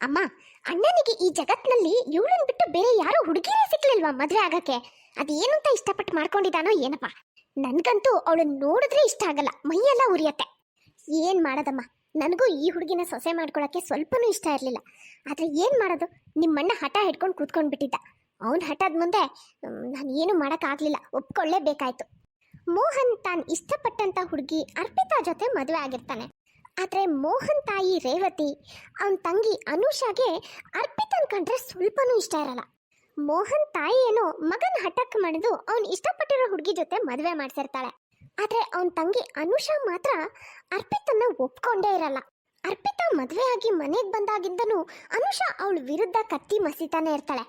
ಅಮ್ಮ, ಅಣ್ಣನಿಗೆ ಈ ಜಗತ್ನಲ್ಲಿ ಇವಳನ್ ಬಿಟ್ಟು ಬೇರೆ ಯಾರು ಹುಡುಗಿರೇ ಸಿಕ್ಲಿಲ್ವಾ ಮದ್ವೆ ಆಗಕ್ಕೆ? ಅದೇನು ಅಂತ ಇಷ್ಟಪಟ್ಟು ಮಾಡ್ಕೊಂಡಿದ್ದಾನೋ ಏನಪ್ಪ? ನನ್ಗಂತೂ ಅವಳನ್ನ ನೋಡಿದ್ರೆ ಇಷ್ಟ ಆಗಲ್ಲ, ಮೈಯೆಲ್ಲ ಉರಿಯತ್ತೆ. ಏನ್ ಮಾಡೋದಮ್ಮ? ನನಗೂ ಈ ಹುಡುಗಿನ ಸೊಸೆ ಮಾಡ್ಕೊಳಕ್ಕೆ ಸ್ವಲ್ಪನೂ ಇಷ್ಟ ಇರಲಿಲ್ಲ. ಆದ್ರೆ ಏನ್ ಮಾಡೋದು? ನಿಮ್ಮಣ್ಣ ಹಠ ಹಿಡ್ಕೊಂಡು ಕೂತ್ಕೊಂಡು ಬಿಟ್ಟಿದ್ದ ಅವನ ಹಠದ ಮುಂದೆ ನಾನು ಏನು ಮಾಡೋಕ್ಕಾಗಲಿಲ್ಲ, ಒಪ್ಕೊಳ್ಳೇಬೇಕಾಯ್ತು. ಮೋಹನ್ ತಾನು ಇಷ್ಟಪಟ್ಟಂತ ಹುಡುಗಿ ಅರ್ಪಿತಾ ಜೊತೆ ಮದುವೆ ಆಗಿರ್ತಾನೆ. ಆದ್ರೆ ಮೋಹನ್ ತಾಯಿ ರೇವತಿ, ಅವನ ತಂಗಿ ಅನುಷಾಗೆ ಅರ್ಪಿತನ್ ಕಂಡ್ರೆ ಸ್ವಲ್ಪನೂ ಇಷ್ಟ ಇರಲ್ಲ. ಮೋಹನ್ ತಾಯಿ ಏನೋ ಮಗನ ಹಠಕ್ಕೆ ಮಾಡಿದು ಅವ್ನು ಇಷ್ಟಪಟ್ಟಿರೋ ಹುಡುಗಿ ಜೊತೆ ಮದುವೆ ಮಾಡ್ಸಿರ್ತಾಳೆ. ಆದರೆ ಅವನ ತಂಗಿ ಅನುಷಾ ಮಾತ್ರ ಅರ್ಪಿತನ್ನ ಒಪ್ಕೊಂಡೇ ಇರಲ್ಲ. ಅರ್ಪಿತಾ ಮದುವೆ ಆಗಿ ಮನೆಗೆ ಬಂದಾಗಿದ್ದನು ಅನುಷಾ ಅವಳ ವಿರುದ್ಧ ಕತ್ತಿ ಮಸಿತಾನೆ ಇರ್ತಾಳೆ.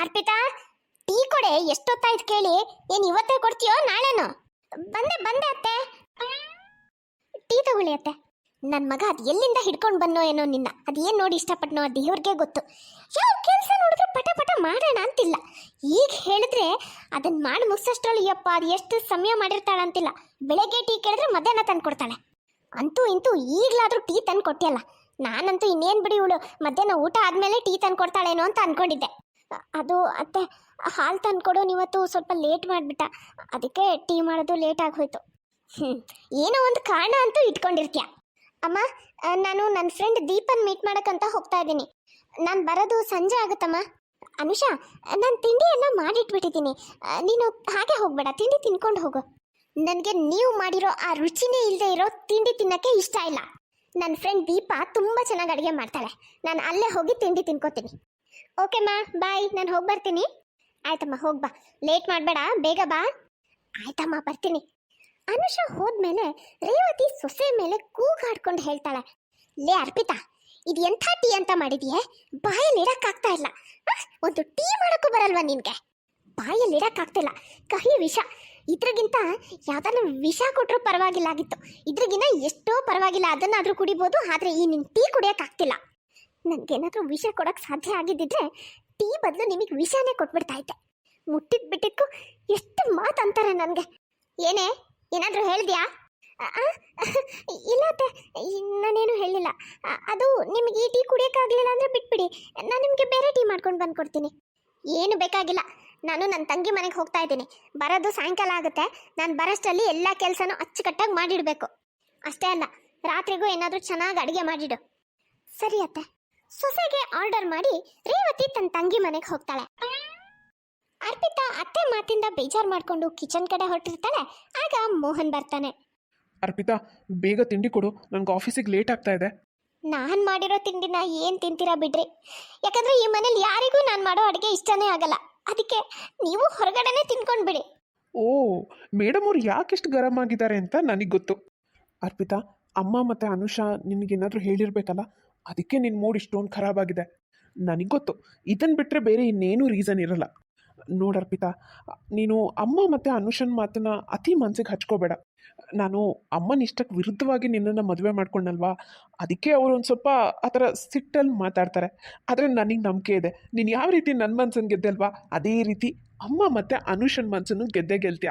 ಅರ್ಪಿತಾ, ಟೀ ಕೊಡೆ ಎಷ್ಟೊತ್ತಾಯ್ತು ಕೇಳಿ? ಏನ್ ಇವತ್ತೇ ಕೊಡ್ತೀಯೋ ನಾಳೆನೋ? ಬಂದೆ ಬಂದೆ ಅತ್ತೆ. ಟೀ ತಗೊಳ್ಳಿ ಅತ್ತೆ. ನನ್ನ ಮಗ ಅದು ಎಲ್ಲಿಂದ ಹಿಡ್ಕೊಂಡು ಬನ್ನೋ ಏನೋ ನಿನ್ನ? ಅದು ಏನು ನೋಡಿ ಇಷ್ಟಪಟ್ಟನೋ ಅದು ದೇವ್ರಿಗೆ ಗೊತ್ತು. ಯಾವ ಕೆಲಸ ನೋಡಿದ್ರೆ ಪಟ ಪಟ ಮಾಡೋಣ ಅಂತಿಲ್ಲ. ಈಗ ಹೇಳಿದ್ರೆ ಅದನ್ನು ಮಾಡಿ ಮುಗಿಸೋಷ್ಟ್ರಲ್ಲಿ ಯಪ್ಪ, ಅದು ಎಷ್ಟು ಸಮಯ ಮಾಡಿರ್ತಾಳೆ ಅಂತಿಲ್ಲ ಬೆಳಗ್ಗೆ ಟೀ ಕೇಳಿದ್ರೆ ಮಧ್ಯಾಹ್ನ ತಂದು ಕೊಡ್ತಾಳೆ ಅಂತೂ ಇಂತೂ ಈಗಲಾದರೂ ಟೀ ತಂದು ಕೊಟ್ಟಿಯಲ್ಲ ನಾನಂತೂ ಇನ್ನೇನು ಬಿಡಿ ಇವಳು. ಮಧ್ಯಾಹ್ನ ಊಟ ಆದಮೇಲೆ ಟೀ ತಂದು ಕೊಡ್ತಾಳೇನೋ ಅಂತ ಅಂದ್ಕೊಂಡಿದ್ದೆ ಅದು ಅತ್ತೆ, ಹಾಲು ತಂದು ಕೊಡು ನೀವತ್ತು ಸ್ವಲ್ಪ ಲೇಟ್ ಮಾಡಿಬಿಟ್ಟ. ಅದಕ್ಕೆ ಟೀ ಮಾಡೋದು ಲೇಟ್ ಆಗೋಯ್ತು ಹ್ಞೂ ಏನೋ ಒಂದು ಕಾರಣ ಅಂತೂ ಇಟ್ಕೊಂಡಿರ್ತೀಯ? ಅಮ್ಮ ನಾನು ನನ್ನ ಫ್ರೆಂಡ್ ದೀಪನ್ ಮೀಟ್ ಮಾಡೋಕ್ಕಂತ ಹೋಗ್ತಾ ಇದ್ದೀನಿ. ನಾನು ಬರೋದು ಸಂಜೆ ಆಗುತ್ತಮ್ಮ. ಅನುಷಾ, ನಾನು ತಿಂಡಿ ಎಲ್ಲ ಮಾಡಿಟ್ಬಿಟ್ಟಿದ್ದೀನಿ ನೀನು ಹಾಗೆ ಹೋಗಬೇಡ, ತಿಂಡಿ ತಿನ್ಕೊಂಡು ಹೋಗು. ನನಗೆ ನೀವು ಮಾಡಿರೋ ಆ ರುಚಿನೇ ಇಲ್ಲದೆ ಇರೋ ತಿಂಡಿ ತಿನ್ನೋಕ್ಕೆ ಇಷ್ಟ ಇಲ್ಲ. ನನ್ನ ಫ್ರೆಂಡ್ ದೀಪ ತುಂಬ ಚೆನ್ನಾಗಿ ಅಡುಗೆ ಮಾಡ್ತಾಳೆ. ನಾನು ಅಲ್ಲೇ ಹೋಗಿ ತಿಂಡಿ ತಿನ್ಕೋತೀನಿ. ಓಕೆಮ್ಮ ಬಾಯ್ ನಾನು ಹೋಗಿ ಬರ್ತೀನಿ. ಆಯ್ತಮ್ಮ, ಹೋಗಿ ಬಾ. ಲೇಟ್ ಮಾಡಬೇಡ, ಬೇಗ ಬಾ. ಆಯ್ತಮ್ಮ, ಬರ್ತೀನಿ. ಅನುಷಾ ಹೋದ್ಮೇಲೆ ರೇವತಿ ಸೊಸೆ ಮೇಲೆ ಕೂಗಾಡ್ಕೊಂಡು ಹೇಳ್ತಾಳೆ, ಲೇ ಅರ್ಪಿತಾ, ಇದು ಎಂಥ ಟೀ ಅಂತ ಮಾಡಿದ್ಯೆ? ಬಾಯಲ್ಲಿ ಇಡಕ್ಕಾಗ್ತಾ ಇಲ್ಲ. ಒಂದು ಟೀ ಮಾಡೋಕ್ಕೂ ಬರಲ್ವಾ ನಿನಗೆ? ಬಾಯಲ್ಲಿ ಇಡಕ್ಕಾಗ್ತಿಲ್ಲ. ಕಹಿ ವಿಷ. ಇದ್ರಗಿಂತ ಯಾವ್ದಾದ್ರು ವಿಷ ಕೊಟ್ಟರು ಪರವಾಗಿಲ್ಲ ಆಗಿತ್ತು. ಇದ್ರಿಗಿನ್ನ ಎಷ್ಟೋ ಪರವಾಗಿಲ್ಲ. ಅದನ್ನಾದರೂ ಕುಡಿಬೋದು, ಆದರೆ ಈ ನಿನ್ನ ಟೀ ಕುಡಿಯೋಕ್ಕಾಗ್ತಿಲ್ಲ. ನನಗೇನಾದರೂ ವಿಷ ಕೊಡೋಕ್ಕೆ ಸಾಧ್ಯ ಆಗಿದ್ದಿದ್ರೆ ಟೀ ಬದಲು ನಿಮಗೆ ವಿಷನೇ ಕೊಟ್ಬಿಡ್ತಾ ಇದ್ದೆ. ಮುಟ್ಟಿದ್ ಎಷ್ಟು ಮಾತು ಅಂತಾರೆ ನನಗೆ. ಏನೇ ಏನಾದರೂ ಹೇಳಿದ್ಯಾ? ಇಲ್ಲ ಅತ್ತೆ, ನಾನೇನು ಹೇಳಿಲ್ಲ. ಅದು ನಿಮಗೆ ಈ ಟೀ ಕುಡಿಯೋಕ್ಕಾಗಲಿಲ್ಲ ಅಂದರೆ ಬಿಟ್ಬಿಡಿ. ನಾನು ನಿಮಗೆ ಬೇರೆ ಟೀ ಮಾಡ್ಕೊಂಡು ಬಂದು ಕೊಡ್ತೀನಿ ಏನು ಬೇಕಾಗಿಲ್ಲ. ನಾನು ನನ್ನ ತಂಗಿ ಮನೆಗೆ ಹೋಗ್ತಾ ಇದ್ದೀನಿ. ಬರೋದು ಸಾಯಂಕಾಲ ಆಗುತ್ತೆ. ನಾನು ಬರೋಷ್ಟರಲ್ಲಿ ಎಲ್ಲ ಕೆಲಸನೂ ಅಚ್ಚುಕಟ್ಟಾಗಿ ಮಾಡಿಡಬೇಕು. ಅಷ್ಟೇ ಅಲ್ಲ, ರಾತ್ರಿಗೂ ಏನಾದರೂ ಚೆನ್ನಾಗಿ ಅಡುಗೆ ಮಾಡಿಡು. ಸರಿ ಅತ್ತೆ. ಸೊಸೆಗೆ ಆರ್ಡರ್ ಮಾಡಿ ರೇವತಿ ತನ್ನ ತಂಗಿ ಮನೆಗೆ ಹೋಗ್ತಾಳೆ. ಅರ್ಪಿತಾ ಅತ್ತೆ ಮಾತಿಂದ ಬೇಜಾರು ಮಾಡ್ಕೊಂಡು ಕಿಚನ್ ಕಡೆ ಹೊರಟಿರ್ತಾಳೆ. ಆಗ ಮೋಹನ್ ಬರ್ತಾನೆ. ಅರ್ಪಿತಾ ಬೇಗ ತಿಂಡಿ ಕೊಡು. ನನಗೆ ಆಫೀಸಿಗೆ ಲೇಟ್ ಆಗ್ತಾ ಇದೆ. ನಾನ್ ಮಾಡಿರೋ ತಿಂಡಿನ ಏನ್ ತಿಂತೀರಾ ಬಿಡ್ರಿ. ಯಾಕಂದ್ರೆ ಈ ಮನೇಲಿ ಯಾರಿಗೂ ನಾನು ಮಾಡೋ ಅಡುಗೆ ಇಷ್ಟನೇ ಆಗಲ್ಲ. ಅದಕ್ಕೆ ನೀವು ಹೊರಗಡೆನೆ ತಿನ್ಕೊಂಡ್ ಬಿಡಿ ಓ ಮೇಡಮ್ ಅವ್ರು ಯಾಕೆಷ್ಟು ಗರಂ ಆಗಿದ್ದಾರೆ ಅಂತ ನನಗೆ ಗೊತ್ತು. ಅರ್ಪಿತಾ ಅಮ್ಮ ಮತ್ತು ಅನುಷಾ ನಿನಗೇನಾದರೂ ಹೇಳಿರ್ಬೇಕಲ್ಲ? ಅದಕ್ಕೆ ನಿನ್ನ ಮೂಡ್ ಇಷ್ಟೊಂದು ಖರಾಬ್ ಆಗಿದೆ. ನನಗೆ ಗೊತ್ತು. ಇದನ್ನು ಬಿಟ್ಟರೆ ಬೇರೆ ಇನ್ನೇನು ರೀಸನ್ ಇರಲ್ಲ. ನೋಡು ಅರ್ಪಿತಾ ನೀನು ಅಮ್ಮ ಮತ್ತು ಅನುಷನ್ ಮಾತನ್ನ ಅತಿ ಮನಸ್ಸಿಗೆ ಹಚ್ಕೋಬೇಡ. ನಾನು ಅಮ್ಮನ ಇಷ್ಟಕ್ಕೆ ವಿರುದ್ಧವಾಗಿ ನಿನ್ನನ್ನು ಮದುವೆ ಮಾಡ್ಕೊಂಡಲ್ವಾ? ಅದಕ್ಕೆ ಅವರು ಒಂದು ಸ್ವಲ್ಪ ಆ ಥರ ಸಿಟ್ಟಲ್ಲಿ ಮಾತಾಡ್ತಾರೆ. ಆದರೆ ನನಗೆ ನಂಬಿಕೆ ಇದೆ. ನೀನು ಯಾವ ರೀತಿ ನನ್ನ ಮನ್ಸನ್ನು ಗೆದ್ದಲ್ವಾ? ಅದೇ ರೀತಿ ಅಮ್ಮ ಮತ್ತು ಅನುಷನ್ ಮನ್ಸನ್ನು ಗೆದ್ದೇ ಗೆಲ್ತೀಯ.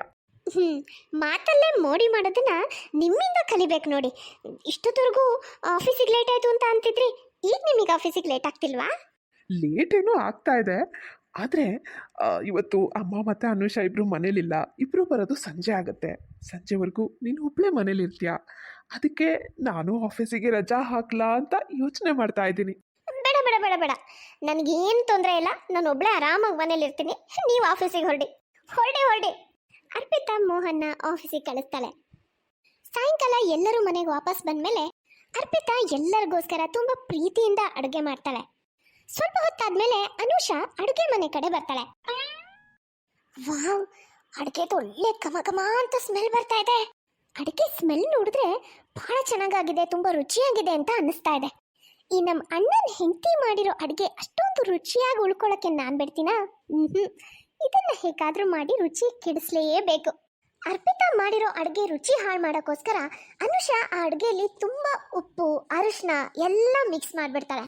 ಹ್ಮ್ ಮಾತಲ್ಲೇ ಮೋಡಿ ಮಾಡೋದನ್ನ ನಿಮ್ಮಿಂದ ಕಲಿಬೇಕು ನೋಡಿ. ಇಷ್ಟೊತ್ತವರೆಗೂ ಆಫೀಸಿಗೆ ಲೇಟ್ ಆಯ್ತು ಅಂತ ಅಂತಿದ್ರಿ. ಈಗ ನಿಮಗೆ ಆಫೀಸಿಗೆ ಲೇಟ್ ಆಗ್ತಿಲ್ವಾ? ಲೇಟ್ ಏನೋ ಆಗ್ತಾ ಇದೆ. ಆದರೆ ಇವತ್ತು ಅಮ್ಮ ಮತ್ತು ಅನುಷಾ ಇಬ್ಬರು ಮನೇಲಿಲ್ಲ. ಇಬ್ಬರು ಬರೋದು ಸಂಜೆ ಆಗುತ್ತೆ. ಸಂಜೆವರೆಗೂ, ನೀನು ಒಬ್ಬಳೇ ಮನೇಲಿರ್ತೀಯ. ಅದಕ್ಕೆ ನಾನು ಆಫೀಸಿಗೆ ರಜಾ ಹಾಕ್ಲಾ ಅಂತ ಯೋಚನೆ ಮಾಡ್ತಾ ಇದ್ದೀನಿ. ಬೇಡ ಬೇಡ ಬೇಡ ಬೇಡ. ನನಗೇನು ತೊಂದರೆ ಇಲ್ಲ. ನಾನು ಒಬ್ಬಳೇ ಆರಾಮಾಗಿ ಮನೇಲಿ ಇರ್ತೀನಿ ನೀವು ಆಫೀಸಿಗೆ ಹೊರಡಿ. ಹೊರಡಿ ಹೊರಡಿ. ಅರ್ಪಿತಾ ಮೋಹನ್ನ ಆಫೀಸಿಗೆ ಕಳಿಸ್ತಾಳೆ. ಸಾಯಂಕಾಲ ಎಲ್ಲರೂ ಮನೆಗೆ ವಾಪಸ್ ಬಂದಮೇಲೆ ಅರ್ಪಿತಾ ಎಲ್ಲರಿಗೋಸ್ಕರ ತುಂಬ ಪ್ರೀತಿಯಿಂದ ಅಡುಗೆ ಮಾಡ್ತಾಳೆ. ಸ್ವಲ್ಪ ಹೊತ್ತಾದ್ಮೇಲೆ ಅನುಷಾ ಅಡುಗೆ ಮನೆ ಕಡೆ ಬರ್ತಾಳೆ. ವಾವ್ ಅಡುಗೆದು ಒಳ್ಳೆ ಕಮ ಕಮ ಅಂತ ಸ್ಮೆಲ್ ಬರ್ತಾ ಇದೆ. ಅಡುಗೆ ಸ್ಮೆಲ್ ನೋಡಿದ್ರೆ ಬಹಳ ಚೆನ್ನಾಗಾಗಿದೆ, ತುಂಬಾ ರುಚಿಯಾಗಿದೆ ಅಂತ ಅನ್ನಿಸ್ತಾ ಇದೆ. ಈ ನಮ್ಮ ಅಣ್ಣನ ಹೆಂಡತಿ ಮಾಡಿರೋ ಅಡುಗೆ ಅಷ್ಟೊಂದು ರುಚಿಯಾಗಿ ಉಳ್ಕೊಳ್ಳೋಕೆ ನಾನು ಬಿಡ್ತೀನಾ? ಇದನ್ನ ಹೇಗಾದ್ರೂ ಮಾಡಿ ರುಚಿ ಕೆಡಿಸ್ಲೇಬೇಕು. ಅರ್ಪಿತಾ ಮಾಡಿರೋ ಅಡುಗೆ ರುಚಿ ಹಾಳು ಮಾಡೋಕ್ಕೋಸ್ಕರ ಅನುಷಾ ಆ ಅಡುಗೆಯಲ್ಲಿ ತುಂಬ ಉಪ್ಪು, ಅರಿಶಿನ ಎಲ್ಲ ಮಿಕ್ಸ್ ಮಾಡಿಬಿಡ್ತಾಳೆ.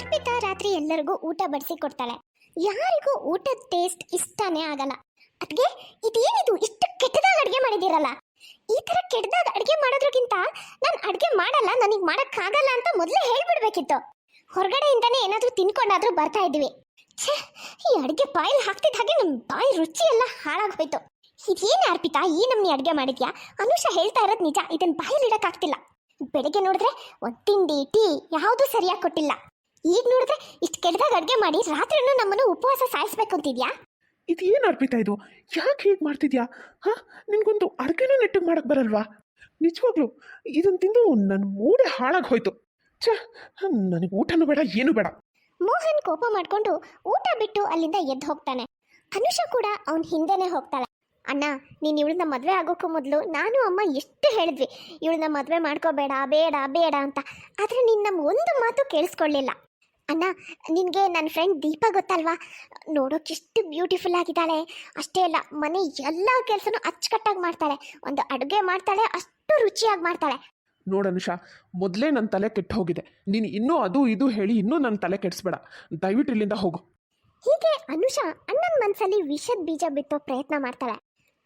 ಅರ್ಪಿತಾ ರಾತ್ರಿ ಎಲ್ಲರಿಗೂ ಊಟ ಬಡಿಸಿ ಕೊಡ್ತಾಳೆ. ಯಾರಿಗೂ ಊಟದ ಟೇಸ್ಟ್ ಇಷ್ಟನೇ ಆಗಲ್ಲ. ಅದ್ಗೆ ಇದೇನಿದು? ಇಷ್ಟು ಕೆಟ್ಟದಾಗ ಅಡುಗೆ ಮಾಡಿದಿರಲ್ಲ ಈ ತರ ಕೆಟ್ಟದಾಗ ಅಡುಗೆ ಮಾಡೋದ್ರಕ್ಕಿಂತ ನಾನು ಅಡುಗೆ ಮಾಡಲ್ಲ, ನನಗೆ ಮಾಡಕ್ಕಾಗಲ್ಲ ಅಂತ ಮೊದಲೇ ಹೇಳ್ಬಿಡ್ಬೇಕಿತ್ತು. ಹೊರಗಡೆಯಿಂದನೇ ಏನಾದರೂ ತಿನ್ಕೊಂಡಾದ್ರೂ ಬರ್ತಾ ಇದ್ವಿ. ಛೇ, ಈ ಅಡ್ಗೆ ಬಾಯಲ್ಲಿ ಹಾಕ್ತಿದ್ದ ಹಾಗೆ ನಮ್ಮ ಬಾಯಿ ರುಚಿ ಎಲ್ಲ ಹಾಳಾಗೋಯ್ತು ಇದೇನು ಅರ್ಪಿತಾ, ಈ ನಮ್ನಿ ಅಡ್ಗೆ ಮಾಡಿದ್ಯಾ? ಅನುಷ ಹೇಳ್ತಾ ಇರೋದು ನಿಜ ಇದನ್ನ ಬಾಯಲ್ಲಿ ಇಡಕ್ಕಾಗ್ತಿಲ್ಲ. ಬೆಳಗ್ಗೆ ನೋಡಿದ್ರೆ ಒಂದ್ ತಿಂಡಿ, ಟೀ, ಯಾವುದೂ ಸರಿಯಾಗಿ ಕೊಟ್ಟಿಲ್ಲ. ಈಗ ನೋಡಿದ್ರೆ ಇಷ್ಟು ಕೆಟ್ಟದಾಗ ಅಡುಗೆ ಮಾಡಿ ರಾತ್ರಿನೂ ನಮ್ಮನ್ನು ಉಪವಾಸ ಸಾಯಿಸ್ಬೇಕು ಅಂತಿದ್ಯಾ? ಇದು ಏನು ಅರ್ಪಿತಾ ಇದು? ಯಾಕೆ ಹೀಗೆ ಮಾಡ್ತಿದ್ಯಾ? ಹಾ ನಿನ್ಗೊಂದು ಅಡುಗೆನೂ ನೆಟ್ಟಿಗೆ ಮಾಡಕ್ ಬರಲ್ವಾ? ನಿಜವಾಗ್ಲು ಇದನ್ನು ತಿಂದು ನನ್ನ ಮೂಡೆ ಹಾಳಾಗಿ ಹೋಯ್ತು. ಚ ನನಗೆ ಊಟನೂ ಬೇಡ ಏನೂ ಬೇಡ. ಮೋಹನ್ ಕೋಪ ಮಾಡ್ಕೊಂಡು ಊಟ ಬಿಟ್ಟು ಅಲ್ಲಿಂದ ಎದ್ದು ಹೋಗ್ತಾನೆ. ಅನುಷ ಕೂಡ ಅವನ ಹಿಂದೆನೆ ಹೋಗ್ತಾಳೆ. ಅಣ್ಣ ನೀನು ಇವಳನ್ನ ಮದುವೆ ಆಗೋಕ್ಕೂ ಮೊದಲು ನಾನು ಅಮ್ಮ ಎಷ್ಟು ಹೇಳಿದ್ವಿ ಇವಳನ್ನ ಮದುವೆ ಮಾಡ್ಕೋಬೇಡ ಬೇಡ ಬೇಡ ಅಂತ. ಆದರೆ ನೀನು ನಮ್ಮ ಒಂದು ಮಾತು ಕೇಳಿಸ್ಕೊಳ್ಳಿಲ್ಲ ಅಣ್ಣ ನಿನಗೆ ನನ್ನ ಫ್ರೆಂಡ್ ದೀಪ ಗೊತ್ತಲ್ವಾ? ನೋಡೋಕ್ಕೆಷ್ಟು ಬ್ಯೂಟಿಫುಲ್ ಆಗಿದ್ದಾಳೆ. ಅಷ್ಟೇ ಅಲ್ಲ ಮನೆ ಎಲ್ಲ ಕೆಲಸನೂ ಅಚ್ಚುಕಟ್ಟಾಗಿ ಮಾಡ್ತಾಳೆ. ಒಂದು ಅಡುಗೆ ಮಾಡ್ತಾಳೆ ಅಷ್ಟು ರುಚಿಯಾಗಿ ಮಾಡ್ತಾಳೆ. ನೋಡನುಷಾ ಮೊದಲೇ ನನ್ನ ತಲೆ ಕೆಟ್ಟು ಹೋಗಿದೆ. ನೀನು ಇನ್ನೂ ಅದು ಇದು ಹೇಳಿ ಇನ್ನೂ ನನ್ನ ತಲೆ ಕೆಡಿಸ್ಬೇಡ. ದಯವಿಟ್ಟು ಇಲ್ಲಿಂದ ಹೋಗು. ಹೀಗೆ ಅನುಷಾ ಅಣ್ಣನ ಮನಸ್ಸಲ್ಲಿ ವಿಷದ ಬೀಜ ಬಿತ್ತೋ ಪ್ರಯತ್ನ ಮಾಡ್ತಾಳೆ.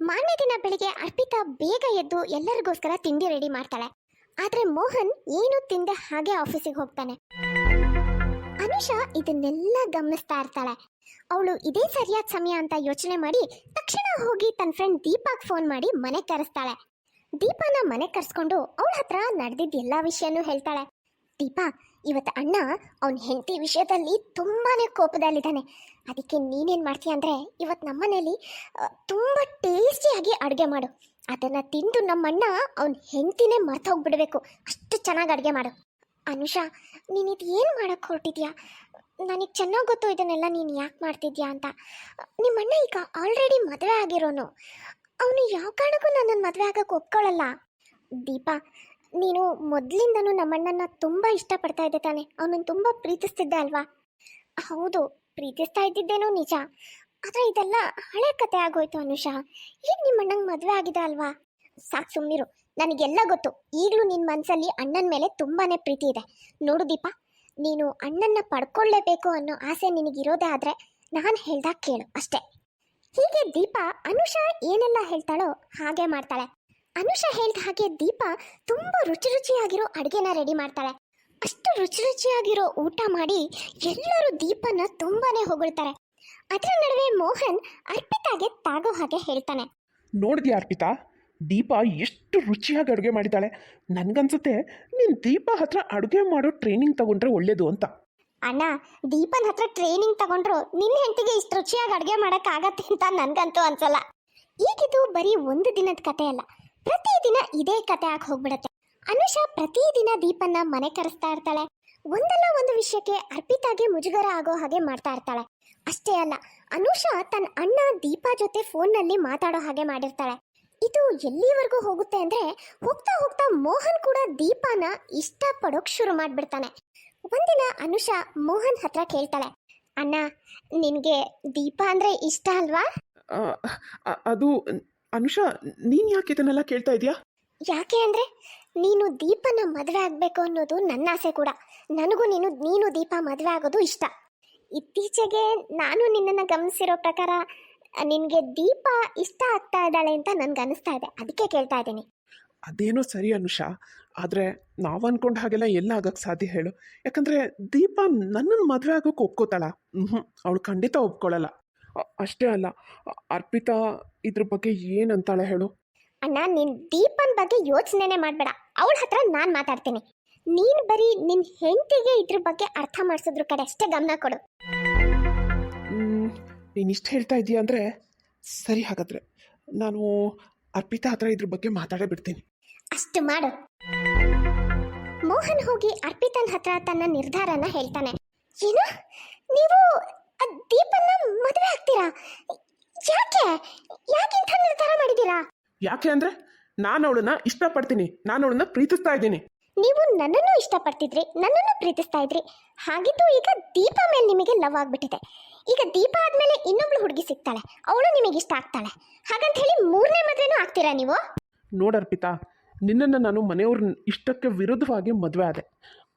ಮಾರನೇ ದಿನ ಬೆಳಿಗ್ಗೆ ಅರ್ಪಿತಾ ಬೇಗ ಎದ್ದು ಎಲ್ಲರಿಗೋಸ್ಕರ ತಿಂಡಿ ರೆಡಿ ಮಾಡ್ತಾಳೆ. ಆದ್ರೆ ಮೋಹನ್ ಏನು ತಿಂದೆ ಹಾಗೆ ಆಫೀಸಿಗೆ ಹೋಗ್ತಾನೆ. ಅನುಷಾ ಇದನ್ನೆಲ್ಲ ಗಮನಿಸ್ತಾ ಇರ್ತಾಳೆ. ಅವಳು ಇದೇ ಸರಿಯಾದ ಸಮಯ ಅಂತ ಯೋಚನೆ ಮಾಡಿ ತಕ್ಷಣ ಹೋಗಿ ತನ್ನ ಫ್ರೆಂಡ್ ದೀಪಕ್ ಫೋನ್ ಮಾಡಿ ಮನೆ ಕರೆಸ್ತಾಳೆ. ದೀಪಾನ ಮನೆ ಕರೆಸ್ಕೊಂಡು ಅವಳ ಹತ್ರ ನಡೆದಿದ್ದ ಎಲ್ಲಾ ವಿಷಯನು ಹೇಳ್ತಾಳೆ. ದೀಪಾ ಇವತ್ತು ಅಣ್ಣ ಅವನ ಹೆಂಡತಿ ವಿಷಯದಲ್ಲಿ ತುಂಬಾನೇ ಕೋಪದಲ್ಲಿದ್ದಾನೆ. ಅದಕ್ಕೆ ನೀನೇನು ಮಾಡ್ತೀಯ ಅಂದರೆ ಇವತ್ತು ನಮ್ಮನೇಲಿ ತುಂಬಾ ತುಂಬ ಟೇಸ್ಟಿಯಾಗಿ ಅಡುಗೆ ಮಾಡು. ಅದನ್ನು ತಿಂದು ನಮ್ಮಣ್ಣ ಅವನ ಹೆಂಡತಿನೇ ಮರ್ತೋಗ್ಬಿಡ್ಬೇಕು ಅಷ್ಟು ಚೆನ್ನಾಗಿ ಅಡುಗೆ ಮಾಡು. ಅನುಷಾ ನೀನು ಇದು ಏನು ಮಾಡೋಕ್ಕೆ ಹೊರಟಿದ್ಯಾ? ನನಗೆ ಚೆನ್ನಾಗಿ ಗೊತ್ತು ಇದನ್ನೆಲ್ಲ ನೀನು ಯಾಕೆ ಮಾಡ್ತಿದ್ಯಾ ಅಂತ. ನಿಮ್ಮಣ್ಣ ಈಗ ಆಲ್ರೆಡಿ ಮದುವೆ ಆಗಿರೋನು. ಅವನು ಯಾವ ಕಾರಣಕ್ಕೂ ನನ್ನನ್ನು ಮದುವೆ ಆಗಕ್ಕೆ ಒಪ್ಕೊಳ್ಳಲ್ಲ ದೀಪಾ, ನೀನು ಮೊದಲಿಂದನೂ ನಮ್ಮಣ್ಣನ ತುಂಬ ಇಷ್ಟಪಡ್ತಾ ಇದ್ದೆ ತಾನೆ. ಅವನನ್ನು ತುಂಬ ಪ್ರೀತಿಸ್ತಿದ್ದೆ ಅಲ್ವಾ? ಹೌದು, ಪ್ರೀತಿಸ್ತಾ ಇದ್ದಿದ್ದೇನೋ ನಿಜ. ಆದರೆ ಇದೆಲ್ಲ ಹಳೆ ಕತೆ ಆಗೋಯ್ತು ಅನುಷಾ. ಈಗ ನಿಮ್ಮ ಅಣ್ಣಂಗೆ ಮದುವೆ ಆಗಿದೆ ಅಲ್ವಾ? ಸಾಕು ಸುಮ್ಮನಿರು ನನಗೆಲ್ಲ ಗೊತ್ತು. ಈಗಲೂ ನಿನ್ನ ಮನಸ್ಸಲ್ಲಿ ಅಣ್ಣನ ಮೇಲೆ ತುಂಬಾ ಪ್ರೀತಿ ಇದೆ. ನೋಡು ದೀಪ, ನೀನು ಅಣ್ಣನ್ನ ಪಡ್ಕೊಳ್ಳೇಬೇಕು ಅನ್ನೋ ಆಸೆ ನಿನಗಿರೋದೇ ಆದರೆ ನಾನು ಹೇಳ್ದಾಗ ಕೇಳು ಅಷ್ಟೇ. ಹೀಗೆ ದೀಪ, ಅನುಷಾ ಏನೆಲ್ಲ ಹೇಳ್ತಾಳೋ ಹಾಗೆ ಮಾಡ್ತಾಳೆ. ಅನುಷಾ ಹೇಳ್ದ ಹಾಗೆ ದೀಪ ತುಂಬ ರುಚಿ ರುಚಿಯಾಗಿರೋ ಅಡುಗೆನ ರೆಡಿ ಮಾಡ್ತಾಳೆ. ಅಷ್ಟು ರುಚಿ ರುಚಿಯಾಗಿರೋ ಊಟ ಮಾಡಿ ಎಲ್ಲರೂ ದೀಪನ ತುಂಬಾನೇ ಹೊಗಳ್ತಾರೆ. ಅದರ ನಡುವೆ ಮೋಹನ್ ಅರ್ಪಿತಾಗೆ ತಾಗೋ ಹಾಗೆ ಹೇಳ್ತಾನೆ. ನೋಡಿದ್ಯಾ ಅರ್ಪಿತಾ? ದೀಪ ಎಷ್ಟು ರುಚಿಯಾಗಿ ಅಡುಗೆ ಮಾಡಿದ್ದಾಳೆ. ನನಗನ್ಸುತ್ತೆ, ನೀನು ದೀಪ ಹತ್ರ ಅಡುಗೆ ಮಾಡೋ ಟ್ರೈನಿಂಗ್ ತಗೊಂಡ್ರೆ ಒಳ್ಳೇದು ಅಂತ. ಅಣ್ಣ, ದೀಪನ್ ಹತ್ರ ಟ್ರೈನಿಂಗ್ ತಗೊಂಡ್ರು ನಿನ್ನ ಹೆಂಡತಿಗೆ ಇಷ್ಟು ರುಚಿಯಾಗಿ ಅಡುಗೆ ಮಾಡೋಕ್ಕಾಗತ್ತೆ ಅಂತ ನನಗಂತೂ ಅನ್ಸಲ್ಲ. ಈಗಿದು ಬರೀ ಒಂದು ದಿನದ ಕತೆ ಅಲ್ಲ, ಪ್ರತಿದಿನ ಇದೇ ಕತೆ ಆಗಿ ಹೋಗ್ಬಿಡತ್ತೆ. ಅನುಷಾ ಪ್ರತಿದಿನ ದೀಪನ್ನ ಮನೆ ಕರೆಸ್ತಾ ಇರ್ತಾಳೆ. ಒಂದಲ್ಲ ಒಂದು ವಿಷಯಕ್ಕೆ ಅರ್ಪಿತಾಗೆ ಮುಜುಗರ ಆಗೋ ಹಾಗೆ ಮಾಡ್ತಾ ಇರ್ತಾಳೆ. ಅಷ್ಟೇ ಅಲ್ಲ, ಅನುಷಾ ತನ್ನ ಅಣ್ಣ ದೀಪಾ ಜೊತೆ ಫೋನ್ನಲ್ಲಿ ಮಾತಾಡೋ ಹಾಗೆ ಮಾಡಿರ್ತಾಳೆ. ಇದು ಎಲ್ಲಿವರೆಗೂ ಹೋಗುತ್ತೆ ಅಂದ್ರೆ ಹೋಗ್ತಾ ಹೋಗ್ತಾ ಮೋಹನ್ ಕೂಡ ದೀಪಾನ ಇಷ್ಟಪಡೋಕ್ ಶುರು ಮಾಡ್ಬಿಡ್ತಾನೆ. ಒಂದಿನ ಅನುಷಾ ಮೋಹನ್ ಹತ್ರ ಕೇಳ್ತಾಳೆ ಅಣ್ಣ ನಿನ್ಗೆ ದೀಪ ಅಂದ್ರೆ ಇಷ್ಟ ಅಲ್ವಾ? ಆ, ಅ- ಅದು ಅನುಷಾ ನೀನು ಯಾಕೆ ಇದನ್ನೆಲ್ಲ ಕೇಳ್ತಾ ಇದೀಯಾ? ಯಾಕೆ ಅಂದ್ರೆ ನೀನು ದೀಪನ ಮದುವೆ ಆಗ್ಬೇಕು ಅನ್ನೋದು ನನ್ನ ಆಸೆ ಕೂಡ. ನನಗೂ ನೀನು ನೀನು ದೀಪ ಮದುವೆ ಆಗೋದು ಇಷ್ಟ. ಇತ್ತೀಚೆಗೆ ನಾನು ನಿನ್ನನ್ನು ಗಮನಿಸಿರೋ ಪ್ರಕಾರ ನಿನಗೆ ದೀಪ ಇಷ್ಟ ಆಗ್ತಾ ಇದ್ದಾಳೆ ಅಂತ ನನ್ಗೆ ಅನಿಸ್ತಾ ಇದೆ. ಅದಕ್ಕೆ ಕೇಳ್ತಾ ಇದ್ದೀನಿ. ಅದೇನೋ ಸರಿ ಅನುಷಾ ಆದರೆ ನಾವು ಅನ್ಕೊಂಡ ಹಾಗೆಲ್ಲ ಎಲ್ಲ ಆಗಕ್ಕೆ ಸಾಧ್ಯ ಹೇಳು. ಯಾಕಂದರೆ ದೀಪ ನನ್ನನ್ನು ಮದುವೆ ಆಗೋಕೆ ಒಪ್ಕೋತಾಳ. ಹ್ಞೂ ಅವಳು ಖಂಡಿತ ಒಪ್ಕೊಳ್ಳಲ್ಲ ಅ- ಅಷ್ಟೇ ಅಲ್ಲ ಅ- ಅರ್ಪಿತಾ ಇದ್ರ ಬಗ್ಗೆ ಏನಂತಾಳೆ ಹೇಳು? ಅಣ್ಣ ನೀನ್ ದೀಪನ್ ಬಗ್ಗೆ ಯೋಚನೆನೇ ಮಾಡಬೇಡ. ಅವಳ ಹತ್ರ ನಾನು ಮಾತಾಡ್ತೀನಿ. ನೀನು ಬರೀ ನಿನ್ನ ಹೆಂಡತಿಗೆ ಇದ್ರ ಬಗ್ಗೆ ಅರ್ಥ ಮಾಡಿಸಿದ್ರು ಕಡೆ ಅಷ್ಟೇ ಗಮನ ಕೊಡು. ನೀನು ಇಷ್ಟು ಹೇಳ್ತಾ ಇದೀಯ ಅಂದರೆ ಸರಿ ಹಾಗಾದ್ರೆ ನಾನು ಅರ್ಪಿತಾ ಹತ್ರ ಇದ್ರ ಬಗ್ಗೆ ಮಾತಾಡೇ ಬಿಡ್ತೀನಿ. ಅಷ್ಟು ಮಾಡು. ಮೋಹನ್ ಹೋಗಿ ಅರ್ಪಿತನ್ ಹತ್ರ ತನ್ನ ನಿರ್ಧಾರನ ಹೇಳ್ತಾನೆ. ಏನು? ನೀವು ದೀಪನ್ನ ಮದುವೆ ಆಗ್ತೀರಾ? ಯಾಕೆ? ಯಾಕೆ ಇಂಥ ನಿರ್ಧಾರ ಮಾಡಿದ್ದೀರಾ? ಯಾಕೆ ಅಂದ್ರೆ ನಾನು ಅವಳನ್ನ ಇಷ್ಟಪಡ್ತೀನಿ. ನಾನು ಅವಳನ್ನ ಪ್ರೀತಿಸ್ತಾ ಇದ್ದೀನಿ. ನೀವು ನನ್ನನ್ನು ಇಷ್ಟಪಡ್ತಿದ್ರಿ ನನ್ನನ್ನು ಪ್ರೀತಿಸ್ತಾ ಇದ್ರಿ. ಹಾಗಿದ್ದು ಈಗ ದೀಪ ಮೇಲೆ ನಿಮಗೆ ಲವ್ ಆಗ್ಬಿಟ್ಟಿದೆ. ಈಗ ದೀಪ ಆದ್ಮೇಲೆ ಇನ್ನೊಬ್ಳು ಹುಡುಗಿ ಸಿಗ್ತಾಳೆ. ಅವಳು ನಿಮಗೆ ಇಷ್ಟ ಆಗ್ತಾಳೆ. ಹಾಗಂತ ಹೇಳಿ ಮೂರನೇ ಮದ್ವೆನೂ ಆಗ್ತೀರಾ ನೀವು? ನೋಡು ಅರ್ಪಿತಾ ನಿನ್ನನ್ನು ನಾನು ಮನೆಯವ್ರ ಇಷ್ಟಕ್ಕೆ ವಿರುದ್ಧವಾಗಿ ಮದುವೆ ಆದೆ.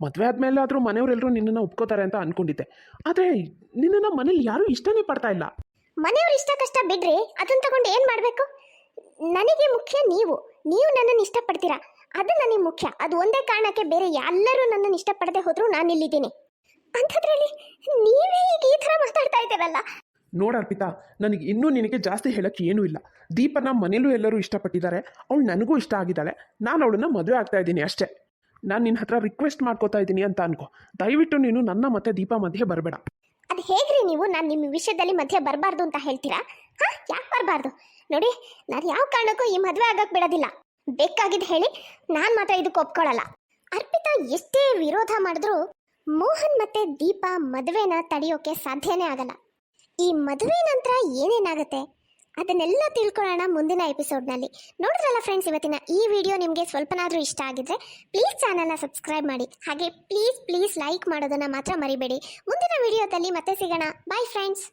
ಮದುವೆ ಆದಮೇಲೆ ಆದರೂ ಮನೆಯವರೆಲ್ಲರೂ ನಿನ್ನನ್ನು ಒಪ್ಕೋತಾರೆ ಅಂತ ಅನ್ಕೊಂಡಿದ್ದೆ. ಆದರೆ ನಿನ್ನನ್ನು ಮನೇಲಿ ಯಾರೂ ಇಷ್ಟನೇ ಪಡ್ತಾ ಇಲ್ಲ. ಮನೆಯವ್ರ ಇಷ್ಟ ಕಷ್ಟ ಬಿಡ್ರಿ ಅದನ್ನ ತಗೊಂಡು ಏನು ಮಾಡಬೇಕು? ನನಗೆ ಮುಖ್ಯ ನೀವು. ನೀವು ನನ್ನನ್ನು ಇಷ್ಟಪಡ್ತೀರಾ? ಅದು ನನಗೆ ಮುಖ್ಯ. ಅದು ಒಂದೇ ಕಾರಣಕ್ಕೆ ಬೇರೆ ಎಲ್ಲರೂ ನನ್ನನ್ನು ಇಷ್ಟಪಡದೆ ಹೋದರೂ ನಾನು ಇಲ್ಲಿದ್ದೀನಿ. ಅಂಥದ್ರಲ್ಲಿ ನೀವೇ ಈಗ ಈ ಥರ ಮಾತಾಡ್ತಾ ಇದ್ದೀರಲ್ಲ? ನೋಡ ಅರ್ಪಿತಾ ನನಗೆ ಇನ್ನೂ ನಿನಗೆ ಜಾಸ್ತಿ ಹೇಳಕ್ಕೆ ಏನೂ ಇಲ್ಲ. ದೀಪನ ಮನೇಲೂ ಎಲ್ಲರೂ ಇಷ್ಟಪಟ್ಟಿದ್ದಾರೆ. ಅವಳು ನನಗೂ ಇಷ್ಟ ಆಗಿದ್ದಾಳೆ. ನಾನು ಅವಳನ್ನ ಮದುವೆ ಆಗ್ತಾ ಇದ್ದೀನಿ ಅಷ್ಟೇ. ನಾನು ನಿನ್ನ ಹತ್ರ ರಿಕ್ವೆಸ್ಟ್ ಮಾಡ್ಕೋತಾ ಇದ್ದೀನಿ ಅಂತ ಅನ್ಕೋ. ದಯವಿಟ್ಟು ನೀನು ನನ್ನ ಮತ್ತೆ ದೀಪ ಮಧ್ಯೆ ಬರಬೇಡ. ಅದು ಹೇಗ್ರಿ ನೀವು? ನಾನು ನಿಮ್ಮ ವಿಷಯದಲ್ಲಿ ಮಧ್ಯೆ ಬರಬಾರ್ದು ಅಂತ ಹೇಳ್ತೀರಾ? ಹಾ? ಯಾಕೆ ಬರಬಾರ್ದು? ನೋಡಿ ನಾನು ಯಾವ ಕಾರಣಕ್ಕೂ ಈ ಮದುವೆ ಆಗಕ್ಕೆ ಬಿಡೋದಿಲ್ಲ. ಬೇಕಾಗಿದ್ದು ಹೇಳಿ ನಾನು ಮಾತ್ರ ಇದಕ್ಕೆ ಒಪ್ಕೊಳ್ಳಲ್ಲ ಅರ್ಪಿತಾ ಎಷ್ಟೇ ವಿರೋಧ ಮಾಡಿದ್ರೂ ಮೋಹನ್ ಮತ್ತೆ ದೀಪ ಮದುವೆನ ತಡೆಯೋಕೆ ಸಾಧ್ಯನೇ ಆಗಲ್ಲ. ಈ ಮದುವೆ ನಂತರ ಏನೇನಾಗುತ್ತೆ? ಅದನ್ನೆಲ್ಲ ತಿಳ್ಕೊಳ್ಳೋಣ ಮುಂದಿನ ಎಪಿಸೋಡ್ನಲ್ಲಿ. ನೋಡಿದ್ರಲ್ಲ ಫ್ರೆಂಡ್ಸ್ ಇವತ್ತಿನ ಈ ವಿಡಿಯೋ ನಿಮಗೆ ಸ್ವಲ್ಪನಾದರೂ ಇಷ್ಟ ಆಗಿದ್ರೆ ಪ್ಲೀಸ್ ಚಾನಲ್ನ ಸಬ್ಸ್ಕ್ರೈಬ್ ಮಾಡಿ. ಹಾಗೆ ಪ್ಲೀಸ್ ಪ್ಲೀಸ್ ಲೈಕ್ ಮಾಡೋದನ್ನು ಮಾತ್ರ ಮರಿಬೇಡಿ. ಮುಂದಿನ ವಿಡಿಯೋದಲ್ಲಿ ಮತ್ತೆ ಸಿಗೋಣ. Bye friends